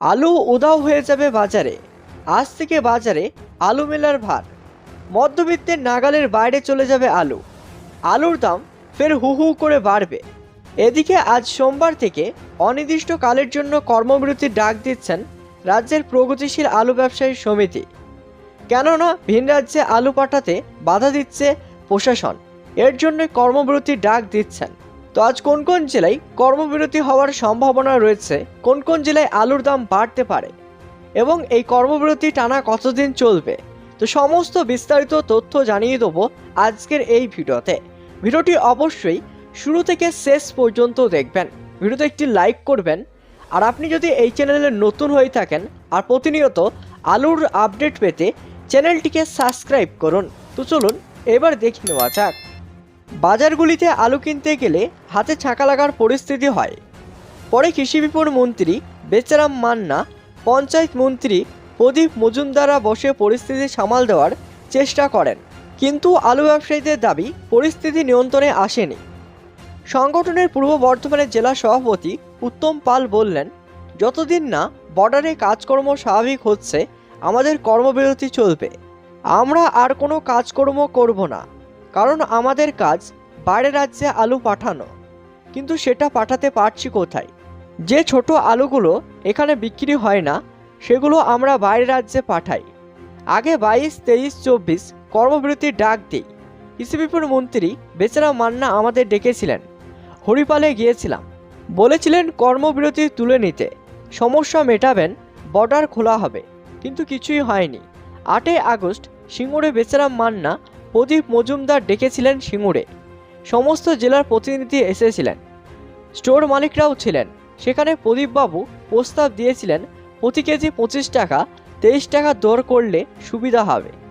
আলু উদাও হয়ে যাবে বাজারে। আজ থেকে বাজারে আলু মেলার ভার। মধ্যবিত্তের নাগালের বাইরে চলে যাবে আলু। আলুর দাম ফের হু হু করে বাড়বে। এদিকে আজ সোমবার থেকে অনির্দিষ্টকালের জন্য কর্মবিরতির ডাক দিচ্ছেন রাজ্যের প্রগতিশীল আলু ব্যবসায়ী সমিতি। কেননা ভিন রাজ্যে আলু পাঠাতে বাধা দিচ্ছে প্রশাসন। এর জন্য কর্মবিরতির ডাক দিচ্ছেন। তো আজ কোন কোন জেলায় কর্মবিরতি হওয়ার সম্ভাবনা রয়েছে? কোন কোন জেলায় আলুর দাম বাড়তে পারে? এবং এই কর্মবিরতি টানা কতদিন চলবে? তো সমস্ত বিস্তারিত তথ্য জানিয়ে দেবো আজকের এই ভিডিওতে। ভিডিওটি অবশ্যই শুরু থেকে শেষ পর্যন্ত দেখবেন। ভিডিওতে একটি লাইক করবেন। আর আপনি যদি এই চ্যানেলে নতুন হয়ে থাকেন আর প্রতিনিয়ত আলুর আপডেট পেতে চ্যানেলটিকে সাবস্ক্রাইব করুন। তো চলুন, এবার দেখে নেওয়া যাক। বাজারগুলিতে আলু কিনতে গেলে হাতে ছাঁকা লাগার পরিস্থিতি হয়। পরে কৃষি বিপণন মন্ত্রী বেচারাম মান্না, পঞ্চায়েত মন্ত্রী প্রদীপ মজুমদাররা বসে পরিস্থিতি সামাল দেওয়ার চেষ্টা করেন। কিন্তু আলু ব্যবসায়ীদের দাবি, পরিস্থিতি নিয়ন্ত্রণে আসেনি। সংগঠনের পূর্ব বর্ধমানের জেলা সভাপতি উত্তম পাল বললেন, যতদিন না বর্ডারে কাজকর্ম স্বাভাবিক হচ্ছে, আমাদের কর্মবিরতি চলবে। আমরা আর কোনো কাজকর্ম করব না। কারণ আমাদের কাজ বাইরের রাজ্যে আলু পাঠানো। কিন্তু সেটা পাঠাতে পারছি কোথায়? যে ছোট আলুগুলো এখানে বিক্রি হয় না, সেগুলো আমরা বাইরের রাজ্যে পাঠাই। আগে বাইশ, তেইশ, চব্বিশ কর্মবিরতির ডাক দিই। কৃষিবিপুর মন্ত্রী বেচারা মান্না আমাদের ডেকেছিলেন। হরিপালে গিয়েছিলাম। বলেছিলেন কর্মবিরতি তুলে নিতে। সমস্যা মেটাবেন, বর্ডার খোলা হবে। কিন্তু কিছুই হয়নি। আটই আগস্ট, সিঙ্গুরে বেচারাম মান্না প্রদীপ মজুমদার ডেকেছিলেন সিঙ্গুরে। সমস্ত জেলার প্রতিনিধি এসেছিলেন। স্টোর মালিকরাও ছিলেন। সেখানে প্রদীপবাবু প্রস্তাব দিয়েছিলেন, প্রতি কেজি পঁচিশ টাকা, তেইশ টাকা দর করলে সুবিধা হবে।